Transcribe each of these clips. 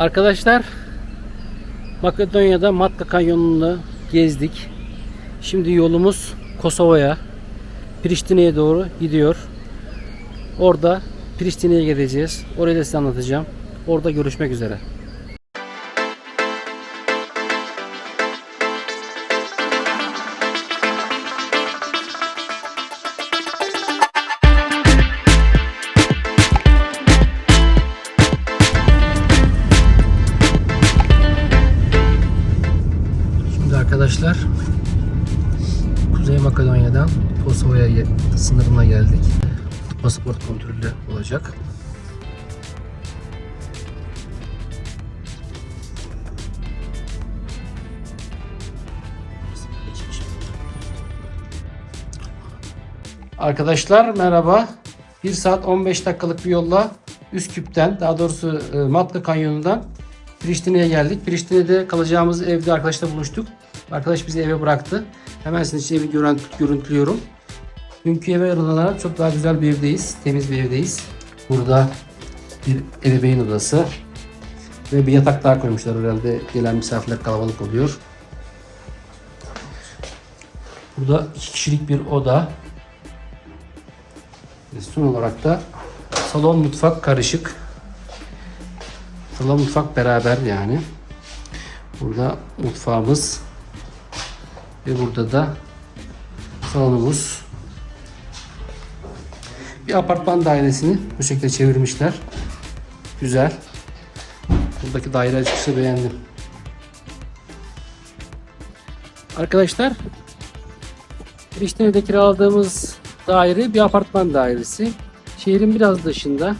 Arkadaşlar Makedonya'da Matka Kanyonu'nu gezdik. Şimdi yolumuz Kosova'ya, Priştine'ye doğru gidiyor. Orada Priştine'ye gideceğiz. Orayı da size anlatacağım. Orada görüşmek üzere. Makedonya'dan Kosova'ya sınırına geldik. Pasaport kontrolü olacak. Arkadaşlar merhaba. 1 saat 15 dakikalık bir yolla Üsküp'ten daha doğrusu e, Matka Kanyonu'ndan Priştine'ye geldik. Priştine'de kalacağımız evde arkadaşla buluştuk. Arkadaş bizi eve bıraktı. Hemen sizin için evi görüntü, görüntülüyorum. Dünkü eve oranına çok daha güzel bir evdeyiz. Temiz bir evdeyiz. Burada bir ebeveyn odası ve bir yatak daha koymuşlar herhalde. Gelen misafirler kalabalık oluyor. Burada iki kişilik bir oda. Ve son olarak da salon mutfak karışık. Salon mutfak beraber yani. Burada mutfağımız ve burada da salonumuz. Bir apartman dairesini bu şekilde çevirmişler. Güzel. Buradaki daire açıkçası beğendim. Arkadaşlar Priştine'de kiraladığımız daire bir apartman dairesi. Şehrin biraz dışında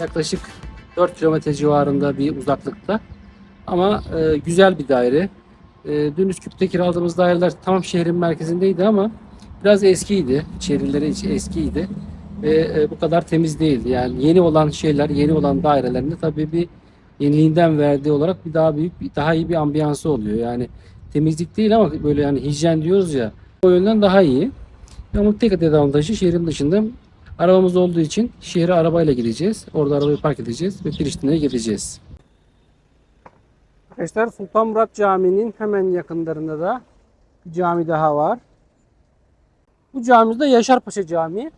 yaklaşık 4 kilometre civarında bir uzaklıkta. Ama e, güzel bir daire. E, dün Üsküp'te kiraladığımız daireler tam şehrin merkezindeydi ama biraz eskiydi. İçerileri hiç eskiydi. Ve e, bu kadar temiz değildi. Yani yeni olan şeyler, yeni olan dairelerinde tabii bir yeniliğinden verdiği olarak bir daha büyük, bir daha iyi bir ambiyansı oluyor. Yani temizlik değil ama böyle yani hijyen diyoruz ya. O yönden daha iyi. Ama tek dezavantajı şehrin dışında arabamız olduğu için şehre arabayla gideceğiz. Orada arabayı park edeceğiz ve Priştine'ye gideceğiz. Arkadaşlar Sultan Murat Camii'nin hemen yakınlarında da bir cami daha var. Bu camimiz de Yaşarpaşa Camii.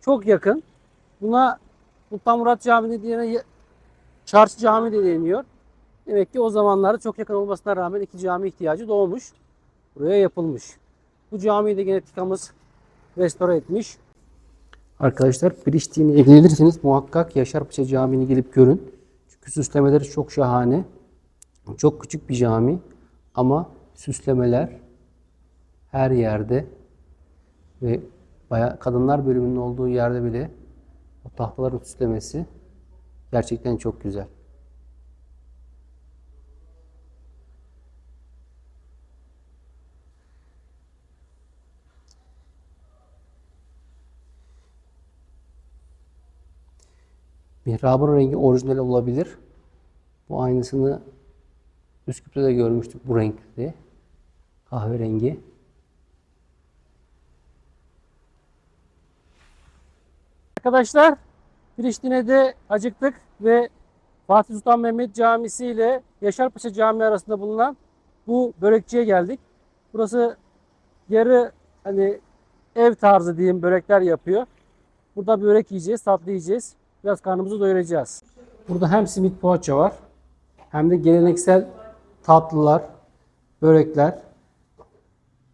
Çok yakın. Buna Sultan Murat Camii dediğine Çarşı Cami de deniyor. Demek ki o zamanlarda çok yakın olmasına rağmen iki cami ihtiyacı doğmuş. Buraya yapılmış. Bu camiyi de gene TİKA'mız restore etmiş. Arkadaşlar Priştine'ye gelirseniz muhakkak Yaşarpaşa Camii'ni gelip görün. Çünkü süslemeleri çok şahane. Çok küçük bir cami ama süslemeler her yerde ve bayağı kadınlar bölümünün olduğu yerde bile o tahtaların süslemesi gerçekten çok güzel. Mihrabın rengi orijinal olabilir. Bu aynısını Üsküp'te de görmüştük bu renkte. Kahverengi. Arkadaşlar Priştine'de acıktık ve Fatih Sultan Mehmet Camisi ile Yaşarpaşa Camii arasında bulunan bu börekçiye geldik. Burası yarı hani ev tarzı diyeyim börekler yapıyor. Burada börek yiyeceğiz, tatlı yiyeceğiz. Biraz karnımızı doyuracağız. Burada hem simit poğaça var hem de geleneksel tatlılar, börekler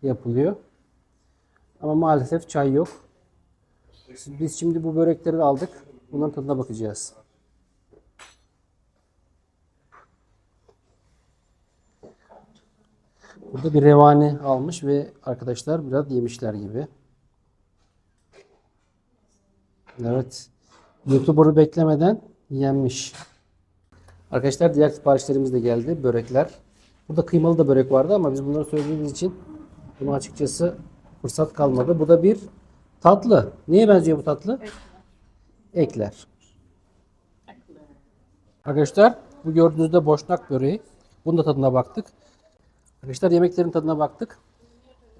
yapılıyor. Ama maalesef çay yok. Biz şimdi bu börekleri aldık. Bunların tadına bakacağız. Burada bir revani almış ve arkadaşlar biraz yemişler gibi. Evet. YouTuber'ı beklemeden yenmiş. Arkadaşlar diğer siparişlerimiz de geldi. Börekler. Burada kıymalı da börek vardı ama biz bunları söylediğimiz için buna açıkçası fırsat kalmadı. Bu da bir tatlı. Neye benziyor bu tatlı? Ekler. Arkadaşlar bu gördüğünüzde boşnak böreği. Bunun da tadına baktık. Arkadaşlar yemeklerin tadına baktık.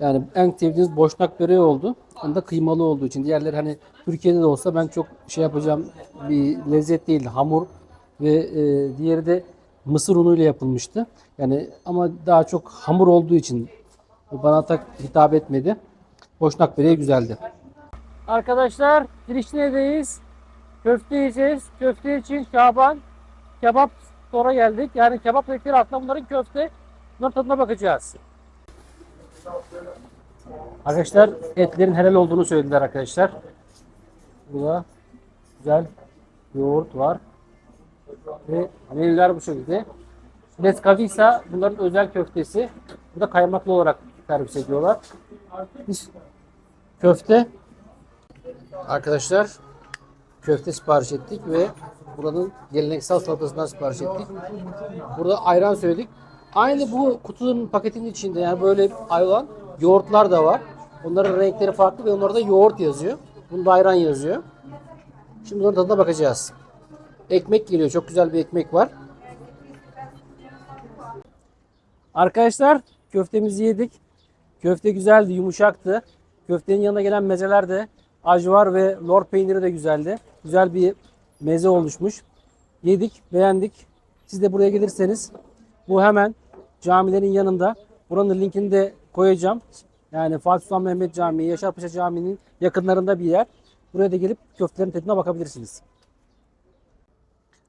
Yani en sevdiğiniz boşnak böreği oldu. Onda kıymalı olduğu için. Diğerleri hani Türkiye'de de olsa ben çok şey yapacağım bir lezzet değil. Hamur ve e, diğeri de mısır unuyla yapılmıştı. Yani ama daha çok hamur olduğu için bana tak hitap etmedi. Boşnak böreği güzeldi. Arkadaşlar Priştine'deyiz. Köfte yiyeceğiz. Köfte için Şaban kebap sonra geldik. Yani kebap ekleri aslında bunların köfte. Bunların tadına bakacağız. Arkadaşlar etlerin helal olduğunu söylediler arkadaşlar. Burada güzel yoğurt var. Ve menüler bu şekilde. Nescafisa bunların özel köftesi. Bu da kaymaklı olarak servis ediyorlar. Biz köfte arkadaşlar köfte sipariş ettik ve buranın geleneksel salatasından sipariş ettik. Burada ayran söyledik. Aynı bu kutunun paketinin içinde yani böyle ayrılan yoğurtlar da var. Onların renkleri farklı ve onlarda yoğurt yazıyor. Bunda ayran yazıyor. Şimdi bunların tadına bakacağız. Ekmek geliyor. Çok güzel bir ekmek var. Arkadaşlar köftemizi yedik. Köfte güzeldi, yumuşaktı. Köftenin yanına gelen mezeler de ajvar ve lor peyniri de güzeldi. Güzel bir meze oluşmuş. Yedik, beğendik. Siz de buraya gelirseniz bu hemen camilerin yanında. Buranın linkini de koyacağım. Yani Fatih Sultan Mehmet Camii, Yaşarpaşa Camii'nin yakınlarında bir yer. Buraya da gelip köftelerin tadına bakabilirsiniz.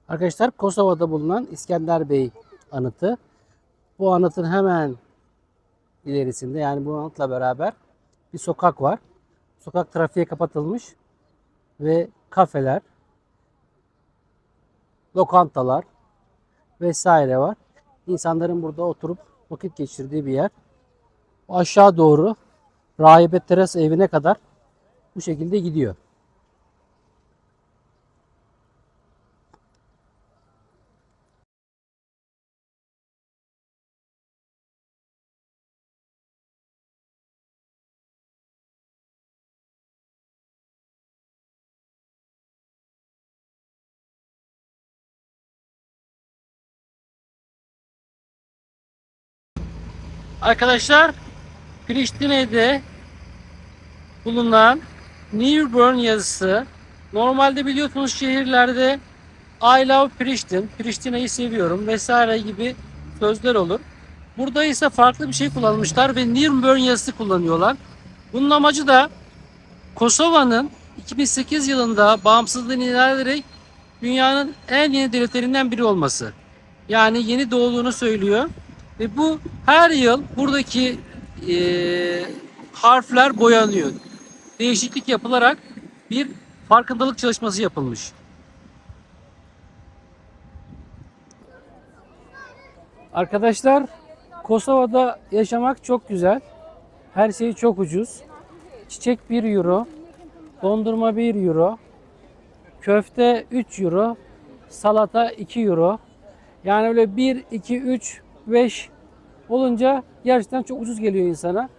Arkadaşlar Kosova'da bulunan İskender Bey anıtı. Bu anıtın hemen ilerisinde yani bu anıtla beraber bir sokak var. Sokak trafiğe kapatılmış ve kafeler, lokantalar vesaire var. İnsanların burada oturup vakit geçirdiği bir yer. Aşağı doğru Rahibe Teres evine kadar bu şekilde gidiyor. Arkadaşlar Priştine'de bulunan New Bern yazısı normalde biliyorsunuz şehirlerde I love Priştin, Priştine'yi seviyorum vesaire gibi sözler olur. Burada ise farklı bir şey kullanmışlar ve Nürnberg yazısı kullanıyorlar. Bunun amacı da Kosova'nın 2008 yılında bağımsızlığını ilan ederek dünyanın en yeni devletlerinden biri olması. Yani yeni doğduğunu söylüyor. Ve bu her yıl buradaki eee, harfler boyanıyor. Değişiklik yapılarak bir farkındalık çalışması yapılmış. Arkadaşlar Kosova'da yaşamak çok güzel. Her şey çok ucuz. Çiçek 1 euro, dondurma 1 euro, köfte 3 euro, salata 2 euro. Yani öyle 1, 2, 3, 5 olunca gerçekten çok ucuz geliyor insana.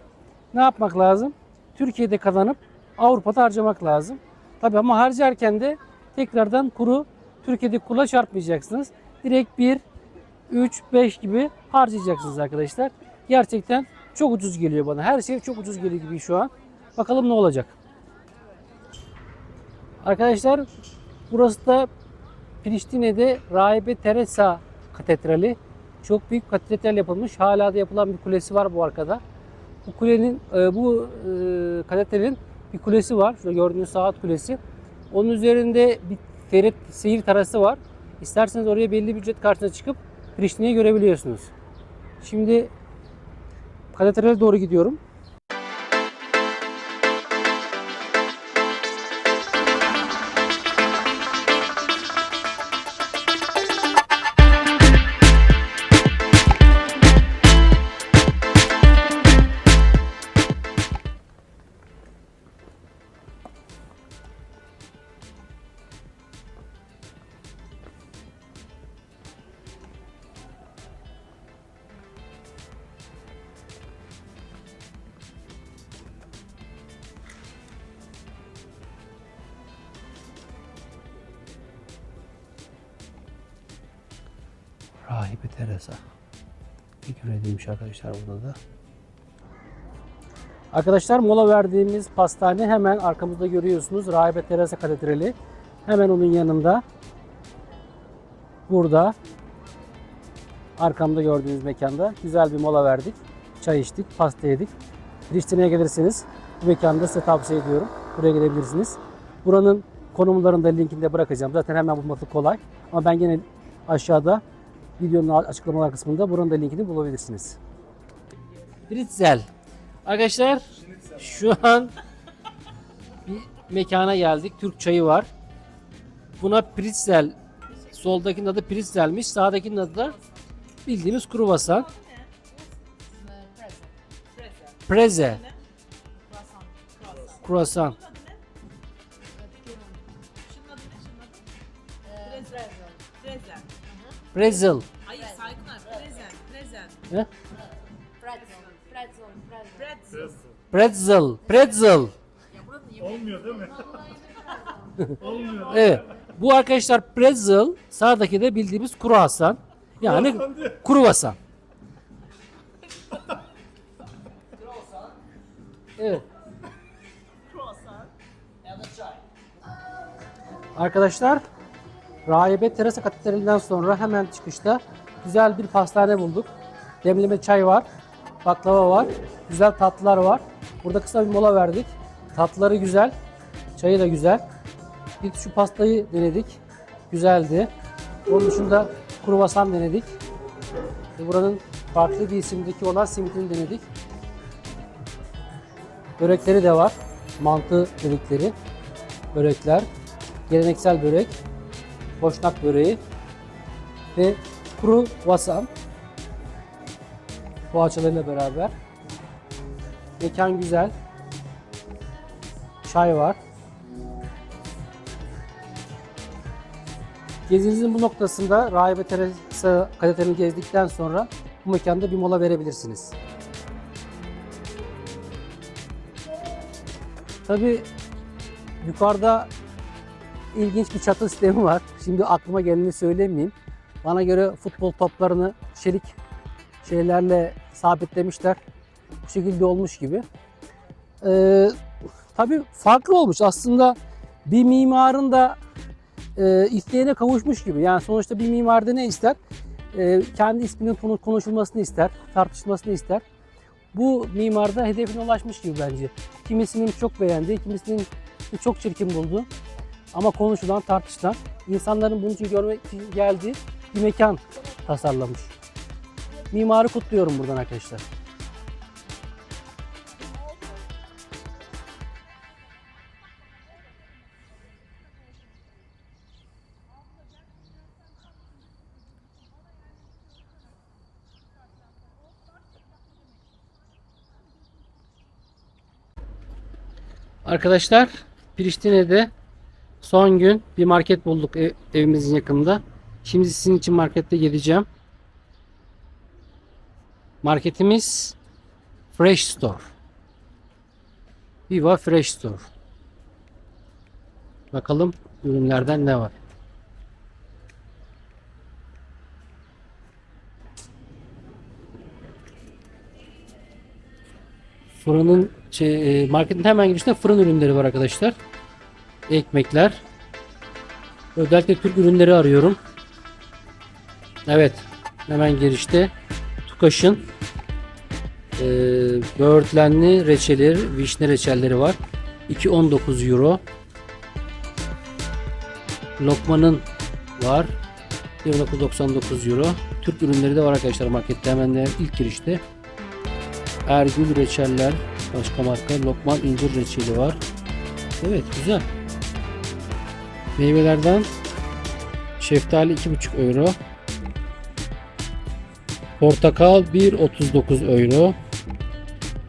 Ne yapmak lazım? Türkiye'de kazanıp Avrupa'da harcamak lazım. Tabii ama harcarken de tekrardan kuru Türkiye'de kula çarpmayacaksınız. Direkt 1, 3, 5 gibi harcayacaksınız arkadaşlar. Gerçekten çok ucuz geliyor bana. Her şey çok ucuz geliyor gibi şu an. Bakalım ne olacak. Arkadaşlar burası da Priştine'de Rahibe Teresa Katedrali. Çok büyük katedral yapılmış. Hala da yapılan bir kulesi var bu arkada. Bu kulenin, e, bu e, katedralin bir kulesi var. Şurada gördüğünüz saat kulesi. Onun üzerinde bir ferit, seyir terası var. İsterseniz oraya belli bir ücret karşısına çıkıp Priştine'yi görebiliyorsunuz. Şimdi katedrale doğru gidiyorum. Rahibe Teresa. Figür edilmiş arkadaşlar burada da. Arkadaşlar mola verdiğimiz pastane hemen arkamızda görüyorsunuz. Rahibe Teresa Katedrali. Hemen onun yanında. burada arkamda gördüğünüz mekanda güzel bir mola verdik. Çay içtik, pasta yedik. Priştine'ye gelirseniz bu mekanı da size tavsiye ediyorum. Buraya gelebilirsiniz. Buranın konumlarını da linkini de bırakacağım. Zaten hemen bulması kolay. Ama ben gene aşağıda videonun açıklamalar kısmında buranın da linkini bulabilirsiniz. Britzel. Arkadaşlar şu an bir mekana geldik. Türk çayı var. Buna Pritzel soldakinin adı Pritzel'miş. Sağdakinin adı da bildiğimiz kruvasan. Preze. Kruvasan. Pretzel. Hayır saygılar. Prezen. Prezen. Ne? Pretzel, pretzel, pretzel. Pretzel. Pretzel. Pretzel. Olmuyor değil mi? Olmuyor. Evet. Bu arkadaşlar pretzel. Sağdaki de bildiğimiz kruvasan. Yani kruvasan. Evet. Arkadaşlar Rahibe Teresa Katedrali'nden sonra hemen çıkışta güzel bir pastane bulduk. Demleme çay var, baklava var, güzel tatlılar var. Burada kısa bir mola verdik. Tatlıları güzel, çayı da güzel. Bir şu pastayı denedik. Güzeldi. Onun dışında kruvasan denedik. Buranın farklı bir isimdeki olan simitini denedik. Börekleri de var. Mantı dedikleri börekler. Geleneksel börek. Boşnak böreği. Ve kuru vasan. Poğaçalarıyla beraber. Mekan güzel. Çay var. Gezinizin bu noktasında Rahibe Teresa Katedrali'ni gezdikten sonra bu mekanda bir mola verebilirsiniz. Tabi yukarıda ilginç bir çatı sistemi var. Şimdi aklıma geleni söylemeyeyim. Bana göre futbol toplarını çelik şeylerle sabitlemişler. Bu şekilde olmuş gibi. Ee, tabii farklı olmuş. Aslında bir mimarın da e, isteğine kavuşmuş gibi. Yani sonuçta bir mimar da ne ister? E, kendi isminin konu- konuşulmasını ister, tartışılmasını ister. Bu mimar da hedefine ulaşmış gibi bence. Kimisinin çok beğendiği, kimisinin çok çirkin bulduğu ama konuşulan, tartışılan, insanların bunun için görmek için geldiği bir mekan tasarlamış. Mimarı kutluyorum buradan arkadaşlar. Arkadaşlar Priştine'de son gün bir market bulduk ev- evimizin yakınında. Şimdi sizin için markette geleceğim. Marketimiz Fresh Store. Viva Fresh Store. Bakalım ürünlerden ne var. Fırının şey, e, marketin hemen girişinde fırın ürünleri var arkadaşlar. Ekmekler. Özellikle Türk ürünleri arıyorum. Evet. Hemen girişte Tukaş'ın e, böğürtlenli reçeli, vişne reçelleri var. 2.19 euro. Lokmanın var. 29.99 euro. Türk ürünleri de var arkadaşlar markette hemen de ilk girişte. Ergül reçeller başka marka Lokman incir reçeli var. Evet güzel. Meyvelerden şeftali 2,5 euro. Portakal 1.39 euro.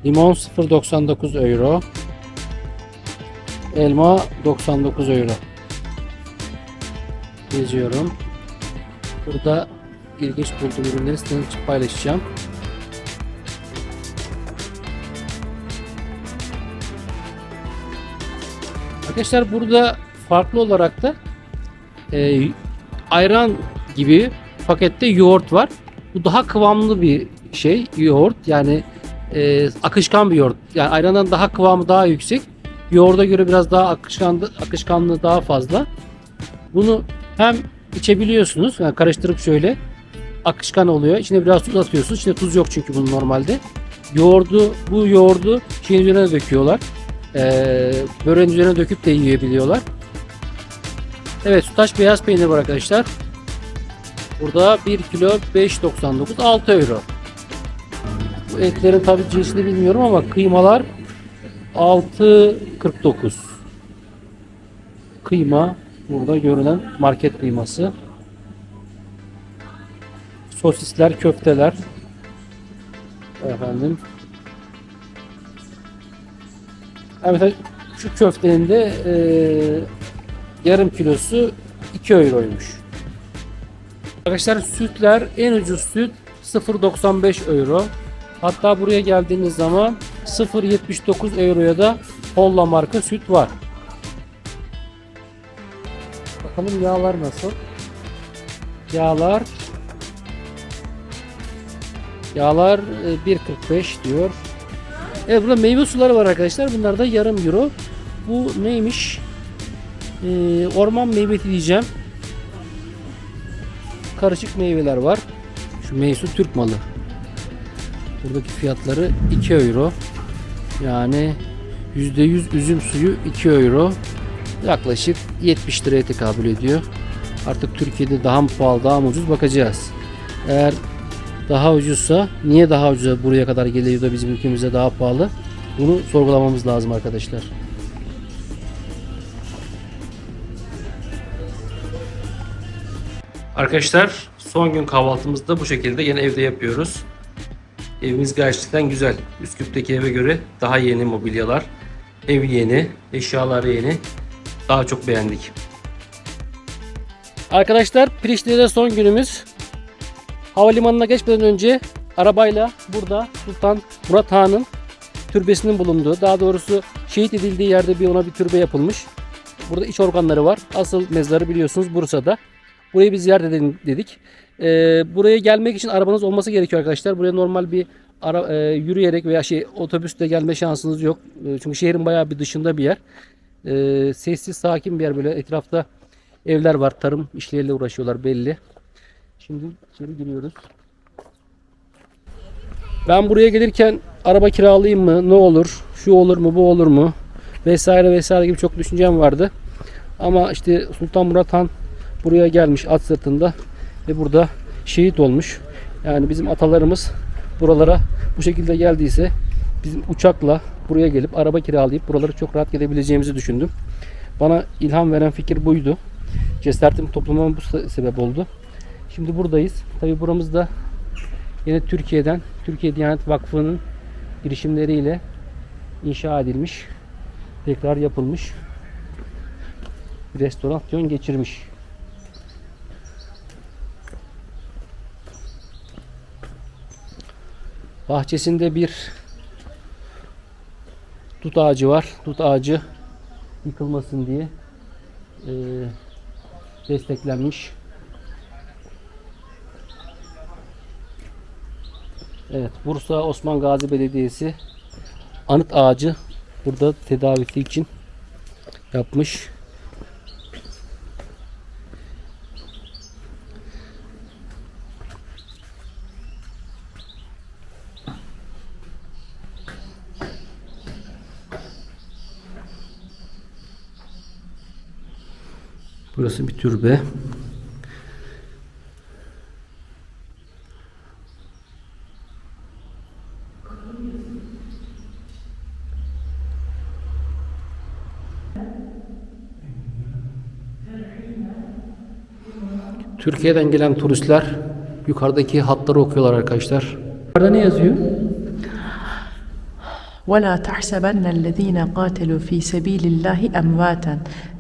Limon 0.99 euro. Elma 99 euro. Geziyorum. Burada ilginç bulduğum ürünleri sizinle paylaşacağım. Arkadaşlar burada farklı olarak da e, ayran gibi pakette yoğurt var. Bu daha kıvamlı bir şey yoğurt yani e, akışkan bir yoğurt. Yani ayrandan daha kıvamı daha yüksek. Yoğurda göre biraz daha akışkan akışkanlığı daha fazla. Bunu hem içebiliyorsunuz. Yani karıştırıp şöyle akışkan oluyor. İçine biraz tuz atıyorsunuz. İçinde tuz yok çünkü bunun normalde. Yoğurdu, bu yoğurdu şeyin üzerine döküyorlar. Ee, böreğin üzerine döküp de yiyebiliyorlar. Evet sütaş beyaz peynir var arkadaşlar. Burada 1 kilo 5.99 6 euro. Bu etlerin tabi cinsini bilmiyorum ama kıymalar 6.49. Kıyma burada görünen market kıyması. Sosisler, köfteler. Efendim. Evet şu köftenin de eee, yarım kilosu 2 euroymuş. Arkadaşlar sütler en ucuz süt 0.95 euro. Hatta buraya geldiğiniz zaman 0.79 euroya da Holla marka süt var. Bakalım yağlar nasıl? Yağlar Yağlar e, 1.45 diyor. Evet burada meyve suları var arkadaşlar. Bunlar da yarım euro. Bu neymiş? Ee, orman meyvesi diyeceğim. Karışık meyveler var. Şu meysu Türk malı. Buradaki fiyatları 2 euro. Yani %100 üzüm suyu 2 euro. Yaklaşık 70 liraya tekabül ediyor. Artık Türkiye'de daha mı pahalı daha mı ucuz bakacağız. Eğer daha ucuzsa niye daha ucuza buraya kadar geliyor da bizim ülkemizde daha pahalı? Bunu sorgulamamız lazım arkadaşlar. Arkadaşlar son gün kahvaltımızı da bu şekilde yine evde yapıyoruz. Evimiz gerçekten güzel. Üsküp'teki eve göre daha yeni mobilyalar. Ev yeni, eşyalar yeni. Daha çok beğendik. Arkadaşlar Priştine'de son günümüz. Havalimanına geçmeden önce arabayla burada Sultan Murat Han'ın türbesinin bulunduğu, daha doğrusu şehit edildiği yerde bir ona bir türbe yapılmış. Burada iç organları var. Asıl mezarı biliyorsunuz Bursa'da. Burayı bir ziyaret edelim dedik. Ee, buraya gelmek için arabanız olması gerekiyor arkadaşlar. Buraya normal bir ara, e, yürüyerek veya şey otobüsle gelme şansınız yok. E, çünkü şehrin bayağı bir dışında bir yer. E, sessiz, sakin bir yer böyle. Etrafta evler var. Tarım işleriyle uğraşıyorlar belli. Şimdi içeri giriyoruz. Ben buraya gelirken araba kiralayayım mı? Ne olur? Şu olur mu? Bu olur mu? Vesaire vesaire gibi çok düşüncem vardı. Ama işte Sultan Murat Han buraya gelmiş at sırtında ve burada şehit olmuş. Yani bizim atalarımız buralara bu şekilde geldiyse bizim uçakla buraya gelip araba kiralayıp buraları çok rahat gidebileceğimizi düşündüm. Bana ilham veren fikir buydu. Cesaretimi toplamama bu se- sebep oldu. Şimdi buradayız. Tabi buramızda yine Türkiye'den Türkiye Diyanet Vakfı'nın girişimleriyle inşa edilmiş. Tekrar yapılmış. Restorasyon geçirmiş. Bahçesinde bir dut ağacı var. Dut ağacı yıkılmasın diye eee, desteklenmiş. Evet, Bursa Osman Gazi Belediyesi anıt ağacı burada tedavisi için yapmış. Burası bir türbe. Türkiye'den gelen turistler yukarıdaki hatları okuyorlar arkadaşlar. Yukarıda ne yazıyor? ولا تحسبن الذين قاتلوا في سبيل الله أمواتا Ee,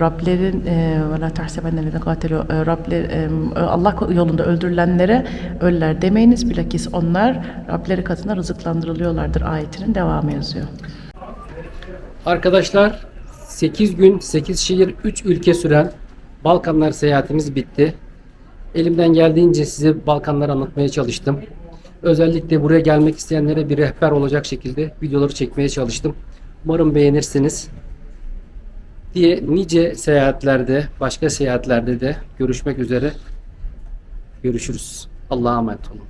Rablerin e, ve la tahsebennellezine katelu e, Rabler e, Allah yolunda öldürülenlere ölüler demeyiniz bilakis onlar Rableri katında rızıklandırılıyorlardır ayetinin devamı yazıyor. Arkadaşlar 8 gün 8 şehir 3 ülke süren Balkanlar seyahatimiz bitti. Elimden geldiğince size Balkanları anlatmaya çalıştım. Özellikle buraya gelmek isteyenlere bir rehber olacak şekilde videoları çekmeye çalıştım. Umarım beğenirsiniz. Diye nice seyahatlerde, başka seyahatlerde de görüşmek üzere. Görüşürüz. Allah'a emanet olun.